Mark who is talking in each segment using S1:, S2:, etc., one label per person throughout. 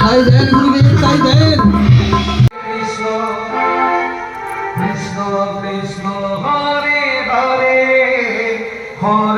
S1: তাই দেন গুরুদেব তাই দেন
S2: কৃষ্ণ কৃষ্ণ কৃষ্ণ হরে হরে হরে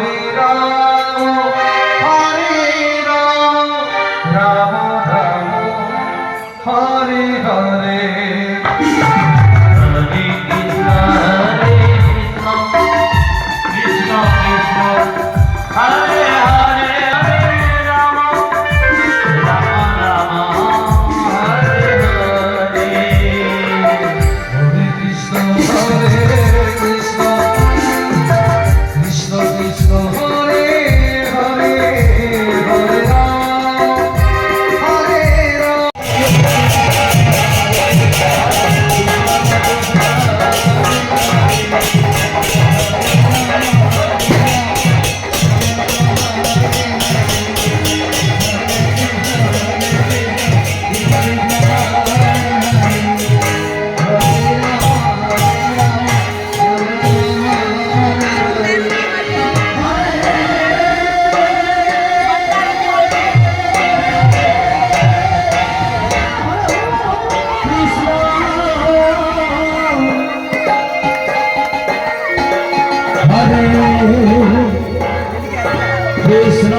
S2: কৃষ্ণ।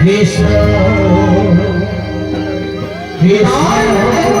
S2: কৃষ্ণ কৃষ্ণ।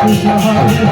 S2: কৃষ্ণ হরে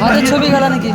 S3: হাতে ছবি গেল নাকি?